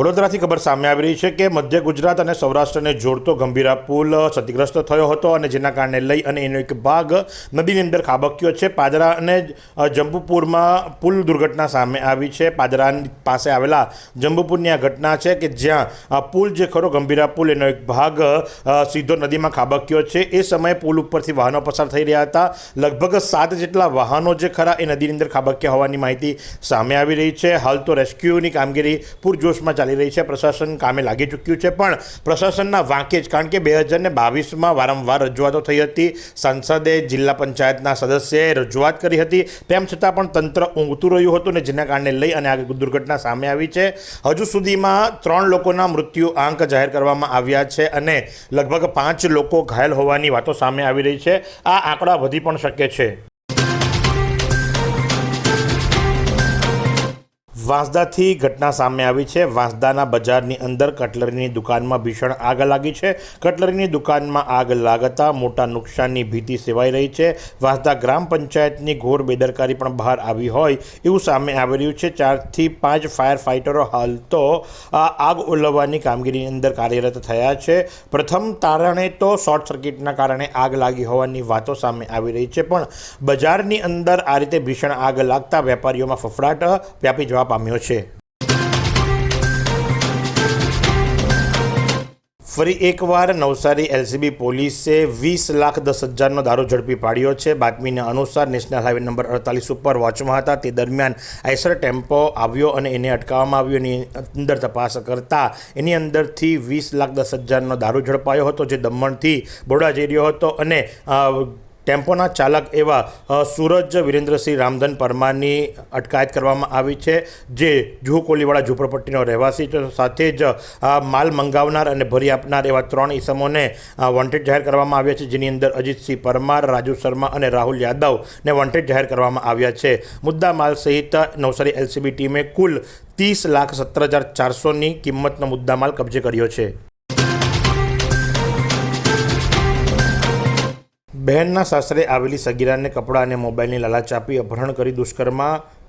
વડોદરાથી ખબર સામે આવી રહી છે કે મધ્ય ગુજરાત અને સૌરાષ્ટ્રને જોડતો ગંભીરા પુલ ક્ષતિગ્રસ્ત થયો હતો અને જેના કારણે લઈ અને એનો એક ભાગ નદીની અંદર ખાબક્યો છે. પાદરા અને જંબુપુરમાં પુલ દુર્ઘટના સામે આવી છે. પાદરા પાસે આવેલા જંબુપુરની આ ઘટના છે કે જ્યાં આ પુલ જે ખરો ગંભીરા પુલ, એનો એક ભાગ સીધો નદીમાં ખાબક્યો છે. એ સમયે પુલ ઉપરથી વાહનો પસાર થઈ રહ્યા હતા. લગભગ સાત જેટલા વાહનો જે ખરા એ નદીની અંદર ખાબક્યા હોવાની માહિતી સામે આવી રહી છે. હાલ તો રેસ્ક્યુની કામગીરી પૂરજોશમાં ચાલી રહી છે. પ્રશાસન કામે લાગી ચૂક્યું છે. પણ પ્રશાસનના વાંકે જ, કારણ કે બે હજારને બાવીસમાં વારંવાર રજૂઆતો થઈ હતી. સંસદે, જિલ્લા પંચાયતના સદસ્યએ રજૂઆત કરી હતી. તેમ છતાં પણ તંત્ર ઊંઘતું રહ્યું હતું ને જેના કારણે લઈ અને આ દુર્ઘટના સામે આવી છે. હજુ સુધીમાં ત્રણ લોકોના મૃત્યુ આંક જાહેર કરવામાં આવ્યા છે અને લગભગ પાંચ લોકો ઘાયલ હોવાની વાતો સામે આવી રહી છે. આ આંકડા વધી પણ શકે છે. વાંસદાથી ઘટના સામે આવી છે. વાંસદાના બજારની અંદર કટલરીની દુકાનમાં ભીષણ આગ લાગી છે. કટલરીની દુકાનમાં આગ લાગતા મોટા નુકસાનની ભીતિ સેવાઈ રહી છે. વાંસદા ગ્રામ પંચાયતની ઘોર બેદરકારી પણ બહાર આવી હોય એવું સામે આવી રહ્યું છે. ચારથી પાંચ ફાયર ફાઇટરો હાલ તો આગ ઓલવવાની કામગીરીની અંદર કાર્યરત થયા છે. પ્રથમ તારણે તો શોર્ટ સર્કિટના કારણે આગ લાગી હોવાની વાતો સામે આવી રહી છે. પણ બજારની અંદર આ રીતે ભીષણ આગ લાગતા વેપારીઓમાં ફફડાટ, વ્યાપી જવા પામ્યો છે ફરી એકવાર નવસારી એલસીબી પોલીસે વીસ લાખ દસ હજારનો દારૂ ઝડપી પાડ્યો છે. બાતમીના અનુસાર નેશનલ હાઈવે નંબર અડતાલીસ ઉપર વોચમાં હતા. તે દરમિયાન આઈસર ટેમ્પો આવ્યો અને એને અટકાવવામાં આવ્યો. એની અંદર તપાસ કરતા એની અંદરથી વીસ લાખ દસ હજારનો દારૂ ઝડપાયો હતો, જે દમણથી બોડા જઈ રહ્યો હતો અને ટેમ્પોના ચાલક એવા સુરજ વિરેન્દ્રસિંહ રામધન પરમારની અટકાયત કરવામાં આવી છે, જે જુહુ કોલીવાળા ઝૂંપડપટ્ટીનો રહેવાસી છે. સાથે જ આ માલ મંગાવનાર અને ભરી આપનાર એવા ત્રણ ઈસમોને વોન્ટેડ જાહેર કરવામાં આવ્યા છે, જેની અંદર અજીતસિંહ પરમાર, રાજુ શર્મા અને રાહુલ યાદવને વોન્ટેડ જાહેર કરવામાં આવ્યા છે. મુદ્દા માલ સહિત નવસારી એલસીબી ટીમે કુલ ત્રીસ લાખ સત્તર હજાર ચારસોની કિંમતનો મુદ્દામાલ કબજે કર્યો છે. બહેનના સાસરે આવેલી સગીરાને કપડાં અને મોબાઈલની લાલચ આપી અપહરણ કરી દુષ્કર્મ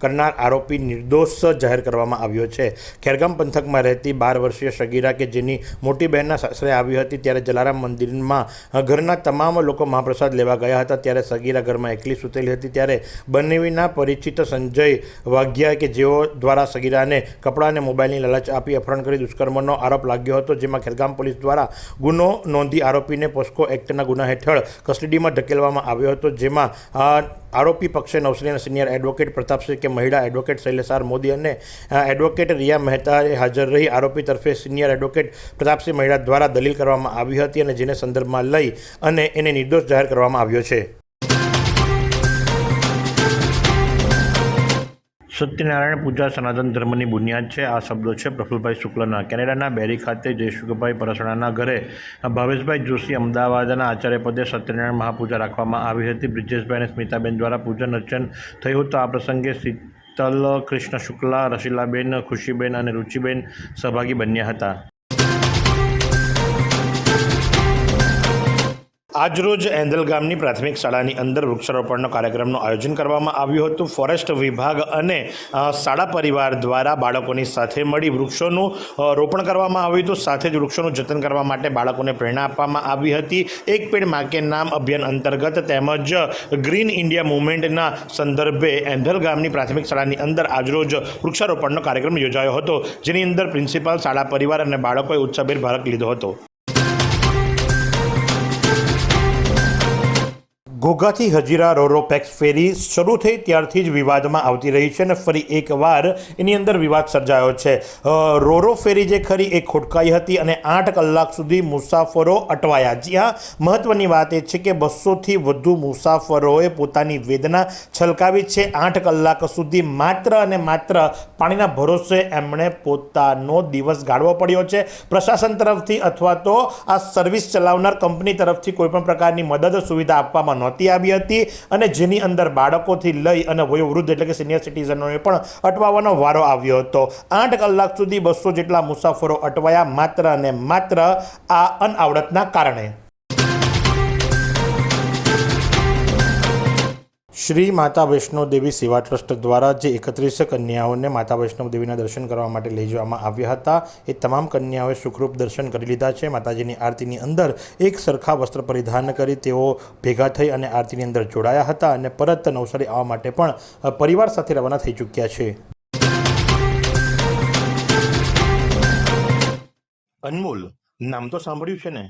કરનાર આરોપી નિર્દોષ જાહેર કરવામાં આવ્યો છે. ખેરગામ પંથકમાં રહેતી બાર વર્ષીય સગીરા કે જેની મોટી બહેનના સાસરે આવી હતી ત્યારે જલારામ મંદિરમાં ઘરના તમામ લોકો મહાપ્રસાદ લેવા ગયા હતા. ત્યારે સગીરા ઘરમાં એકલી સૂતેલી હતી. ત્યારે બંનેવીના પરિચિત સંજય વાઘિયા કે જેઓ દ્વારા સગીરાને કપડાં અને મોબાઈલની લાલચ આપી અપહરણ કરી દુષ્કર્મનો આરોપ લાગ્યો હતો, જેમાં ખેરગામ પોલીસ દ્વારા ગુનો નોંધી આરોપીને પોસ્કો એક્ટના ગુના હેઠળ કસ્ટડીમાં ધકેલવામાં આવ્યો હતો. જેમાં આરોપી પક્ષે નવસારીના સિનિયર એડવોકેટ પ્રતાપસિંહ કે મહિલા એડવોકેટ શૈલેષાર મોદી અને એડવોકેટ રિયા મહેતાએ હાજર રહી. આરોપી તરફે સિનિયર એડવોકેટ પ્રતાપસિંહ મહિલા દ્વારા દલીલ કરવામાં આવી હતી અને જેને સંદર્ભમાં લઈ અને એને નિર્દોષ જાહેર કરવામાં આવ્યો છે. સત્યનારાયણ પૂજા સનાતન ધર્મની બુનિયાદ છે. આ શબ્દો છે પ્રફુલભાઈ શુક્લના. કેનેડાના બેરી ખાતે જયશુખભાઈ પરસણાના ઘરે ભાવેશભાઈ જોશી અમદાવાદના આચાર્ય પદે સત્યનારાયણ મહાપૂજા રાખવામાં આવી હતી. બ્રિજેશભાઈ અને સ્મિતાબેન દ્વારા પૂજન અર્ચન થયું હતું આ પ્રસંગે શીતલ, કૃષ્ણ શુક્લા, રસીલાબેન, ખુશીબેન અને રુચિબેન સહભાગી બન્યા હતા. આજરોજ એંધલ ગામની પ્રાથમિક શાળાની અંદર વૃક્ષારોપણનો કાર્યક્રમનું આયોજન કરવામાં આવ્યું હતું. ફોરેસ્ટ વિભાગ અને શાળા પરિવાર દ્વારા બાળકોની સાથે મળી વૃક્ષોનું રોપણ કરવામાં આવ્યું હતું. સાથે જ વૃક્ષોનું જતન કરવા માટે બાળકોને પ્રેરણા આપવામાં આવી હતી. એક પેડ માકે નામ અભિયાન અંતર્ગત તેમજ ગ્રીન ઇન્ડિયા મુવમેન્ટના સંદર્ભે એંધલ ગામની પ્રાથમિક શાળાની અંદર આજરોજ વૃક્ષારોપણનો કાર્યક્રમ યોજાયો હતો. જેની અંદર પ્રિન્સિપાલ, શાળા પરિવાર અને બાળકોએ ઉત્સાહભેર ભાગ લીધો હતો. ઘોઘાથી હજીરા રોરો પેક્સ ફેરી શરૂ થઈ ત્યારથી જ વિવાદમાં આવતી રહી છે અને ફરી એકવાર એની અંદર વિવાદ સર્જાયો છે. રોરો ફેરી જે ખરી એ ખોટકાઈ હતી અને આઠ કલાક સુધી મુસાફરો અટવાયા. જ્યાં મહત્ત્વની વાત એ છે કે બસોથી વધુ મુસાફરોએ પોતાની વેદના છલકાવી છે. આઠ કલાક સુધી માત્ર અને માત્ર પાણીના ભરોસે એમણે પોતાનો દિવસ ગાળવો પડ્યો છે. પ્રશાસન તરફથી અથવા તો આ સર્વિસ ચલાવનાર કંપની તરફથી કોઈપણ પ્રકારની મદદ, સુવિધા આપવામાં નહોતી આવી હતી અને જેની અંદર બાળકોથી લઈ અને વયોવૃદ્ધ એટલે કે સિનિયર સિટીઝનોને પણ અટવાવાનો વારો આવ્યો હતો. આઠ કલાક સુધી બસો જેટલા મુસાફરો અટવાયા માત્ર અને માત્ર આ અનઆવડતના કારણે. શ્રી માતા વૈષ્ણવ દેવી સેવા ટ્રસ્ટ દ્વારા જે એકત્રીસ કન્યાઓને માતા વૈષ્ણવ દેવીના દર્શન કરવા માટે લઈ જવામાં આવ્યા હતા, એ તમામ કન્યાઓએ સુખરૂપ દર્શન કરી લીધા છે. માતાજીની આરતીની અંદર એક સરખા વસ્ત્ર પરિધાન કરી તેઓ ભેગા થઈ અને આરતીની અંદર જોડાયા હતા અને પરત નવસારી આવવા માટે પણ પરિવાર સાથે રવાના થઈ ચૂક્યા છે. અનમોલ, નામ તો સાંભળ્યું છે ને?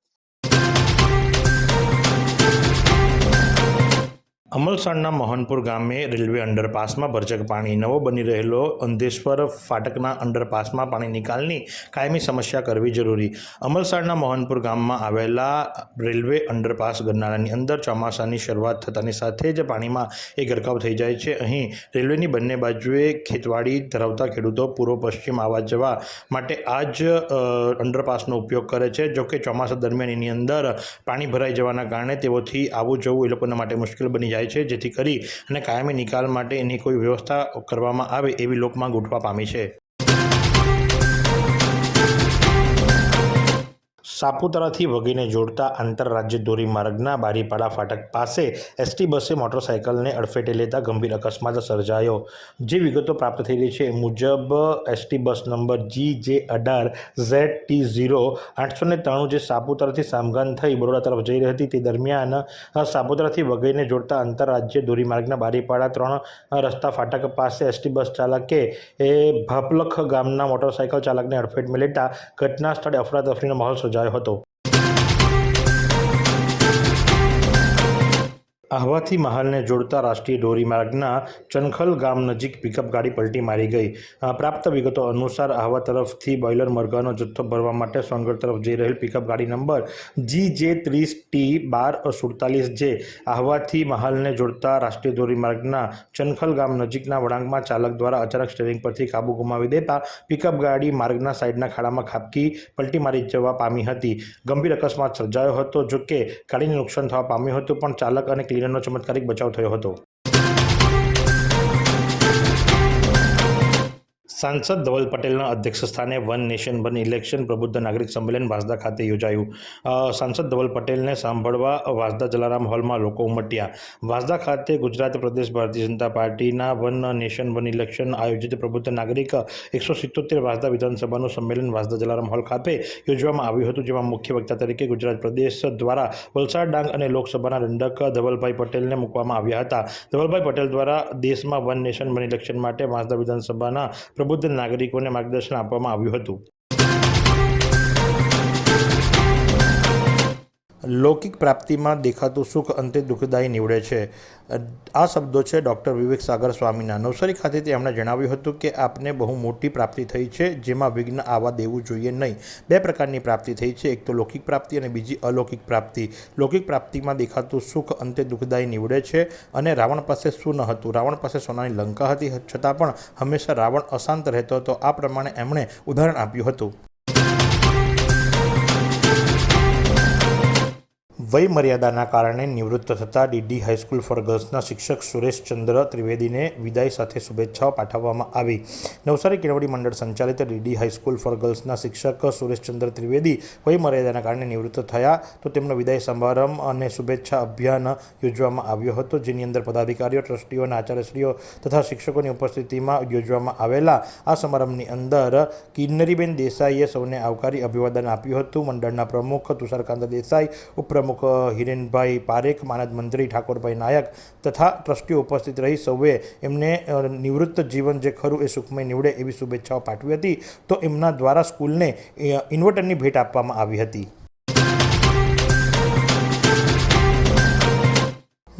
અમલસાડના મોહનપુર ગામે રેલવે અંડરપાસમાં ભરચક પાણી નવો બની રહેલો અંધેશ્વર ફાટકના અંડરપાસમાં પાણી નિકાલની કાયમી સમસ્યા કરવી જરૂરી. અમલસાડના મોહનપુર ગામમાં આવેલા રેલવે અંડરપાસ ગરનાળાની અંદર ચોમાસાની શરૂઆત થતાની સાથે જ પાણીમાં એ ગરકાવ થઈ જાય છે. અહીં રેલવેની બંને બાજુએ ખેતવાડી ધરાવતા ખેડૂતો પૂર્વ પશ્ચિમ આવવા જવા માટે આ જ અંડરપાસનો ઉપયોગ કરે છે. જો કે ચોમાસા દરમિયાન એની અંદર પાણી ભરાઈ જવાના કારણે તેઓથી આવવું જવું એ લોકોના માટે મુશ્કેલ બની જાય છે, જેથી કરી અને કાયમી નિકાલ માટે એની કોઈ વ્યવસ્થા કરવામાં આવે એવી લોકમાં ગોઠવા પામી છે. સાપુતારાથી વગીને જોડતા આંતરરાજ્ય ધોરીમાર્ગના બારીપાડા ફાટક પાસે એસટી બસે મોટરસાયકલને અડફેટે લેતા ગંભીર અકસ્માત સર્જાયો. જે વિગતો પ્રાપ્ત રહી છે મુજબ એસટી બસ નંબર જી જે અઢાર ઝેડ ટી ઝીરો આઠસો ને ત્રાણું જે સાપુતારાથી સામગાન થઈ બરોડા તરફ જઈ રહી હતી તે દરમિયાન સાપુતારાથી વગઈને જોડતા આંતરરાજ્ય ધોરીમાર્ગના બારીપાડા ત્રણ રસ્તા ફાટક પાસે એસટી બસ ચાલકે એ ભાપલખ ગામના મોટરસાયકલ ચાલકને અડફેટમાં લેતા ઘટના સ્થળે અફરાતફરીનો માહોલ સર્જાયો. હતો. આહવાથી મહાલને જોડતા રાષ્ટ્રીય ધોરીમાર્ગના ચનખલ ગામ નજીક પિકઅપ ગાડી પલટી મારી ગઈ. પ્રાપ્ત વિગતો અનુસાર આહવા તરફથી બોઇલર મરઘાનો જથ્થો ભરવા માટે સોનગઢ તરફ જઈ રહેલ પિકઅપ ગાડી નંબર જી જે ત્રીસ ટી બાર સુડતાલીસ જે આહવાથી મહાલને જોડતા રાષ્ટ્રીય ધોરીમાર્ગના ચનખલ ગામ નજીકના વળાંકમાં ચાલક દ્વારા અચાનક સ્ટેરિંગ પરથી કાબુ ગુમાવી દેતા પિકઅપ ગાડી માર્ગના સાઇડના ખાડામાં ખાબકી પલટી મારી જવા પામી હતી. ગંભીર અકસ્માત સર્જાયો હતો જો કે ગાડીને નુકસાન થવા પામ્યું હતું, પણ ચાલક અને ક્લીનરનો ચમત્કારિક બચાવ થયો હતો. સાંસદ ધવલ પટેલના અધ્યક્ષ સ્થાને વન નેશન વન ઇલેક્શન પ્રબુદ્ધ નાગરિક સંમેલન વાંસદા ખાતે યોજાયું. સાંસદ ધવલ પટેલને સાંભળવા વાંસદા જલારામ હોલમાં લોકો ઉમટ્યા. વાંસદા ખાતે ગુજરાત પ્રદેશ ભારતીય જનતા પાર્ટીના વન નેશન વન ઇલેક્શન આયોજિત પ્રબુદ્ધ નાગરિક એકસો સિત્તોતેર વાંસદા વિધાનસભાનું સંમેલન વાંસદા જલારામ હોલ ખાતે યોજવામાં આવ્યું હતું, જેમાં મુખ્ય વક્તા તરીકે ગુજરાત પ્રદેશ દ્વારા વલસાડ ડાંગ અને લોકસભાના દંડક ધવલભાઈ પટેલને મૂકવામાં આવ્યા હતા. ધવલભાઈ પટેલ દ્વારા દેશમાં વન નેશન વન ઇલેક્શન માટે વાંસદા વિધાનસભાના પ્રબુદ્ધ નાગરિકોને માર્ગદર્શન આપવામાં આવ્યું હતું. લૌકિક પ્રાપ્તિમાં દેખાતું સુખ અંતે દુઃખદાયી નીવડે છે. આ શબ્દો છે ડૉક્ટર વિવેક સાગર સ્વામીના. નવસારી ખાતે તેમણે જણાવ્યું હતું કે આપને બહુ મોટી પ્રાપ્તિ થઈ છે, જેમાં વિઘ્ન આવવા દેવું જોઈએ નહીં. બે પ્રકારની પ્રાપ્તિ થઈ છે, એક તો લૌકિક પ્રાપ્તિ અને બીજી અલૌકિક પ્રાપ્તિ. લૌકિક પ્રાપ્તિમાં દેખાતું સુખ અંતે દુઃખદાયી નીવડે છે અને રાવણ પાસે શું ન હતું? રાવણ પાસે સોનાની લંકા હતી, છતાં પણ હંમેશા રાવણ અશાંત રહેતો હતો. આ પ્રમાણે એમણે ઉદાહરણ આપ્યું હતું. વયમર્યાદાના કારણે નિવૃત્ત થતા ડીડી હાઈસ્કૂલ ફોર ગર્લ્સના શિક્ષક સુરેશચંદ્ર ત્રિવેદીને વિદાય સાથે શુભેચ્છાઓ પાઠવવામાં આવી. નવસારી કેળવણી મંડળ સંચાલિત ડીડી હાઈસ્કૂલ ફોર ગર્લ્સના શિક્ષક સુરેશચંદ્ર ત્રિવેદી વયમર્યાદાના કારણે નિવૃત્ત થયા તો તેમનો વિદાય સમારંભ અને શુભેચ્છા અભિયાન યોજવામાં આવ્યો હતો, જેની અંદર પદાધિકારીઓ, ટ્રસ્ટીઓ અને આચાર્યશ્રીઓ તથા શિક્ષકોની ઉપસ્થિતિમાં યોજવામાં આવેલા આ સમારંભની અંદર કિન્નરીબેન દેસાઈએ સૌને આવકારી અભિવાદન આપ્યું હતું. મંડળના પ્રમુખ તુષારકાંત દેસાઈ, ઉપપ્રમુખ હિરેનભાઈ પારેખ, માનદ મંત્રી ઠાકોરભાઈ નાયક તથા ટ્રસ્ટીઓ ઉપસ્થિત રહી સૌએ એમને નિવૃત્ત જીવન જે ખરું એ સુખમય નીવડે એવી શુભેચ્છાઓ પાઠવી હતી. તો એમના દ્વારા સ્કૂલને ઇન્વર્ટરની ભેટ આપવામાં આવી હતી.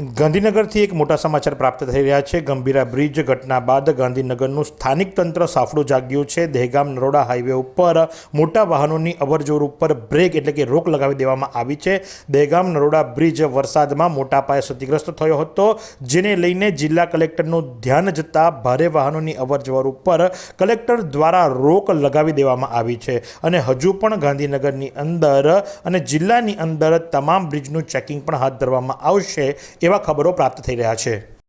ગાંધીનગરથી એક મોટા સમાચાર પ્રાપ્ત થઈ રહ્યા છે. ગંભીરા બ્રિજ ઘટના બાદ ગાંધીનગરનું સ્થાનિક તંત્ર સાફડું જાગ્યું છે. દહેગામ નરોડા હાઈવે ઉપર મોટા વાહનોની અવરજવર ઉપર બ્રેક એટલે કે રોક લગાવી દેવામાં આવી છે. દહેગામ નરોડા બ્રિજ વરસાદમાં મોટા પાયે ક્ષતિગ્રસ્ત થયો હતો, જેને લઈને જિલ્લા કલેક્ટરનું ધ્યાન જતાં ભારે વાહનોની અવરજવર ઉપર કલેક્ટર દ્વારા રોક લગાવી દેવામાં આવી છે. અને હજુ પણ ગાંધીનગરની અંદર અને જિલ્લાની અંદર તમામ બ્રિજનું ચેકિંગ પણ હાથ ધરવામાં આવશે એવા ખબરો પ્રાપ્ત થઈ રહ્યા છે.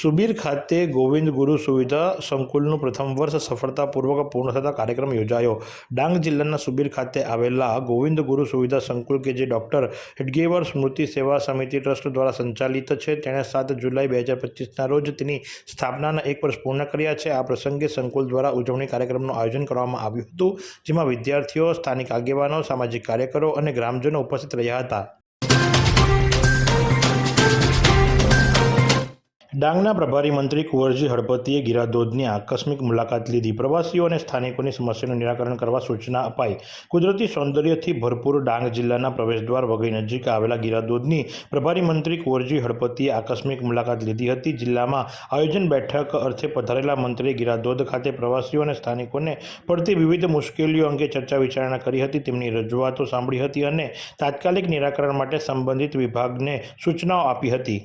સુબીર ખાતે ગોવિંદ ગુરુ સુવિધા સંકુલનું પ્રથમ વર્ષ સફળતાપૂર્વક પૂર્ણ થતા કાર્યક્રમ યોજાયો. ડાંગ જિલ્લાના સુબીર ખાતે આવેલા ગોવિંદ ગુરુ સુવિધા સંકુલ કે જે ડૉક્ટર હેડગેવર સ્મૃતિ સેવા સમિતિ ટ્રસ્ટ દ્વારા સંચાલિત છે, તેણે સાત જુલાઈ બે હજાર પચીસના રોજ તેની સ્થાપનાના એક વર્ષ પૂર્ણ કર્યા છે. આ પ્રસંગે સંકુલ દ્વારા ઉજવણી કાર્યક્રમનું આયોજન કરવામાં આવ્યું હતું, જેમાં વિદ્યાર્થીઓ, સ્થાનિક આગેવાનો, સામાજિક કાર્યકરો અને ગ્રામજનો ઉપસ્થિત રહ્યા હતા. ડાંગના પ્રભારી મંત્રી કુંવરજી હળપતિએ ગિરાધોધની આકસ્મિક મુલાકાત લીધી. પ્રવાસીઓ અને સ્થાનિકોની સમસ્યાનું નિરાકરણ કરવા સૂચના અપાઈ. કુદરતી સૌંદર્યથી ભરપૂર ડાંગ જિલ્લાના પ્રવેશદ્વાર વઘઈ નજીક આવેલા ગિરાધોધની પ્રભારી મંત્રી કુંવરજી હળપતિએ આકસ્મિક મુલાકાત લીધી હતી. જિલ્લામાં આયોજન બેઠક અર્થે પધારેલા મંત્રીએ ગિરાધોધ ખાતે પ્રવાસીઓ અને સ્થાનિકોને પડતી વિવિધ મુશ્કેલીઓ અંગે ચર્ચા વિચારણા કરી હતી. તેમની રજૂઆતો સાંભળી હતી અને તાત્કાલિક નિરાકરણ માટે સંબંધિત વિભાગને સૂચનાઓ આપી હતી.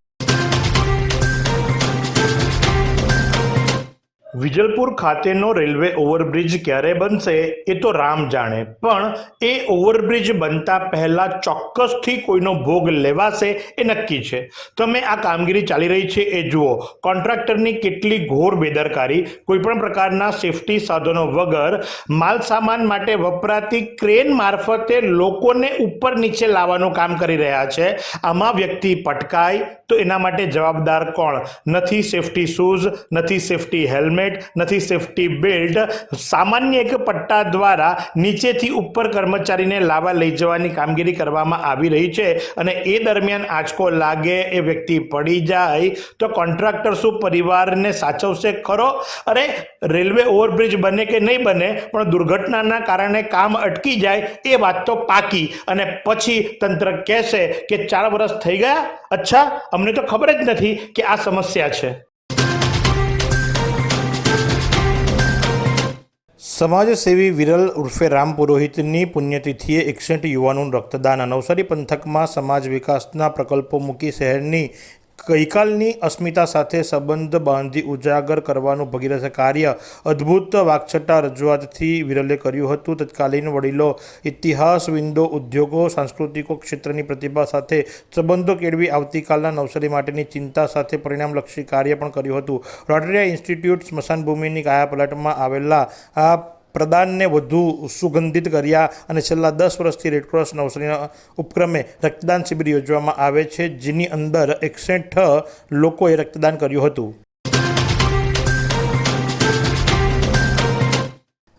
વિજલપુર ખાતેનો રેલવે ઓવરબ્રિજ ક્યારે બનશે એ તો રામ જાણે. પણ એ ઓવરબ્રિજ બનતા પહેલાં ચોક્કસથી કોઈનો ભોગ લેવાશે એ નક્કી છે. તમે આ કામગીરી ચાલી રહી છે એ જુઓ. કોન્ટ્રાક્ટરની કેટલી ઘોર બેદરકારી, કોઈપણ પ્રકારના સેફટી સાધનો વગર માલ સામાન માટે વપરાતી ક્રેન મારફતે લોકોને ઉપર નીચે લાવવાનું કામ કરી રહ્યા છે. આમાં વ્યક્તિ પટકાય તો એના માટે જવાબદાર કોણ? નથી સેફટી શૂઝ, નથી સેફટી હેલ્મેટ નથી સેફટી બેલ્ટ સામાન્ય એક પટ્ટા દ્વારા નીચેથી ઉપર કર્મચારીને લાવા લઈ જવાની કામગીરી કરવામાં આવી રહી છે અને એ દરમિયાન આંચકો લાગે, એ વ્યક્તિ પડી જાય, તો કોન્ટ્રાક્ટર શું પરિવારને સાચવશે? ખરો? અરે, રેલવે ઓવરબ્રિજ બને કે નહીં બને, પણ દુર્ઘટનાના કારણે કામ અટકી જાય, એ વાત તો પાકી. અને પછી તંત્ર કહેશે કે ચાર વર્ષ થઈ ગયા? અચ્છા, અમને તો ખબર જ નથી કે આ સમસ્યા છે. સમાજસેવી વિરલ ઉર્ફે રામ પુરોહિતની પુણ્યતિથિએ એકસઠ યુવાનોનું રક્તદાન. નવસારી પંથકમાં સમાજ વિકાસના પ્રકલ્પો મૂકી શહેરની ગઈકાલની અસ્મિતા સાથે સંબંધ બાંધી ઉજાગર કરવાનું ભગીરથ કાર્ય અદ્ભુત વાકછટા રજૂઆતથી વિરલે કર્યું હતું. તત્કાલીન વડીલો ઇતિહાસવિંદો ઉદ્યોગો, સાંસ્કૃતિકો, ક્ષેત્રની પ્રતિભા સાથે સંબંધો કેળવી આવતીકાલના નવસારી માટેની ચિંતા સાથે પરિણામલક્ષી કાર્ય પણ કર્યું હતું. રોટરિયા ઇન્સ્ટિટ્યૂટ સ્મશાનભૂમિની કાયાપલટમાં આવેલા આ પ્રદાનને વધુ સુગંધિત કર્યા અને છેલ્લા દસ વર્ષથી રેડક્રોસ નવસારીના ઉપક્રમે રક્તદાન શિબિર યોજવામાં આવે છે, જેની અંદર એકસઠ લોકોએ રક્તદાન કર્યું હતું.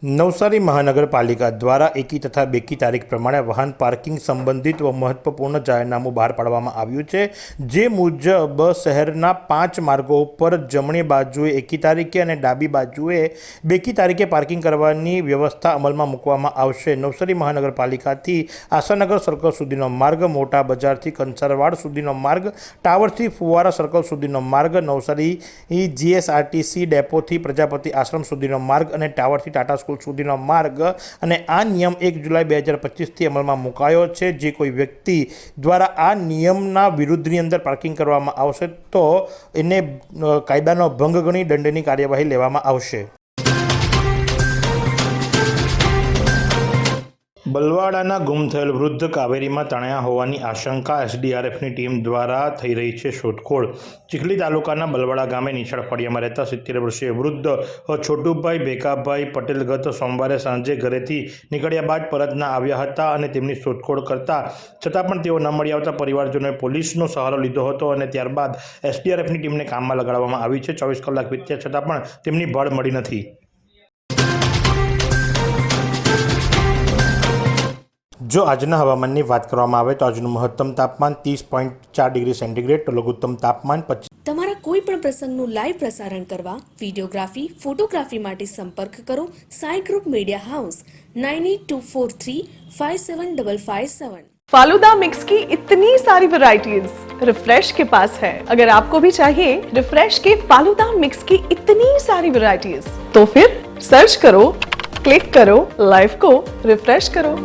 નવસારી મહાનગરપાલિકા દ્વારા એકી તથા બેકી તારીખ પ્રમાણે વાહન પાર્કિંગ સંબંધિત મહત્વપૂર્ણ જાહેરનામું બહાર પાડવામાં આવ્યું છે, જે મુજબ શહેરના પાંચ માર્ગો ઉપર જમણી બાજુએ એકી તારીખે અને ડાબી બાજુએ બેકી તારીખે પાર્કિંગ કરવાની વ્યવસ્થા અમલમાં મૂકવામાં આવશે. નવસારી મહાનગરપાલિકાથી આશાનગર સર્કલ સુધીનો માર્ગ, મોટા બજારથી કંસારવાડ સુધીનો માર્ગ, ટાવરથી ફુવારા સર્કલ સુધીનો માર્ગ, નવસારી જીએસઆરટીસી ડેપોથી પ્રજાપતિ આશ્રમ સુધીનો માર્ગ અને ટાવરથી ટાટા સ્કૂલ સુધીનો માર્ગ અને આ નિયમ એક જુલાઈ બે હજાર પચીસથી અમલમાં મુકાયો છે. જે કોઈ વ્યક્તિ દ્વારા આ નિયમના વિરુદ્ધની અંદર પાર્કિંગ કરવામાં આવશે તો એને કાયદાનો ભંગ ગણી દંડની કાર્યવાહી લેવામાં આવશે. બલવાડાના ગુમ થયેલ વૃદ્ધ કાવેરીમાં તણાયા હોવાની આશંકા એસડીઆરએફની ટીમ દ્વારા થઈ રહી છે શોધખોળ. ચીખલી તાલુકાના બલવાડા ગામે નિશાળ ફળિયામાં રહેતા સિત્તેર વર્ષીય વૃદ્ધ છોટુભાઈ ભેકાભાઈ પટેલ ગત સોમવારે સાંજે ઘરેથી નીકળ્યા બાદ પરત ના આવ્યા હતા અને તેમની શોધખોળ કરતા છતાં પણ તેઓ ન મળી આવતા પરિવારજનોએ પોલીસનો સહારો લીધો હતો અને ત્યારબાદ એસડીઆરએફની ટીમને કામમાં લગાડવામાં આવી છે. ચોવીસ કલાક વીત્યા છતાં પણ તેમની ભાળ મળી નથી. જો આજના હવામાનની વાત કરવામાં આવે તો આજનું મહત્તમ તાપમાન ત્રીસ પોઈન્ટ ચાર ડિગ્રી સેન્ટીગ્રેડ તો લઘુત્તમ તાપમાન પચીસ તમારા કોઈ પણ પ્રસંગનું લાઈવ પ્રસારણ કરવા વિડીયોગ્રાફી ફોટોગ્રાફી માટે સંપર્ક કરો Sai group media house nine eight two four three five seven double five seven. Falooda mix की इतनी सारी वैरायटीज रिफ्रेश के पास है अगर आपको भी चाहिए रिफ्रेश के फालूदा मिक्स की इतनी सारी वैरायटीज तो फिर सर्च करो क्लिक करो लाइफ को रिफ्रेश करो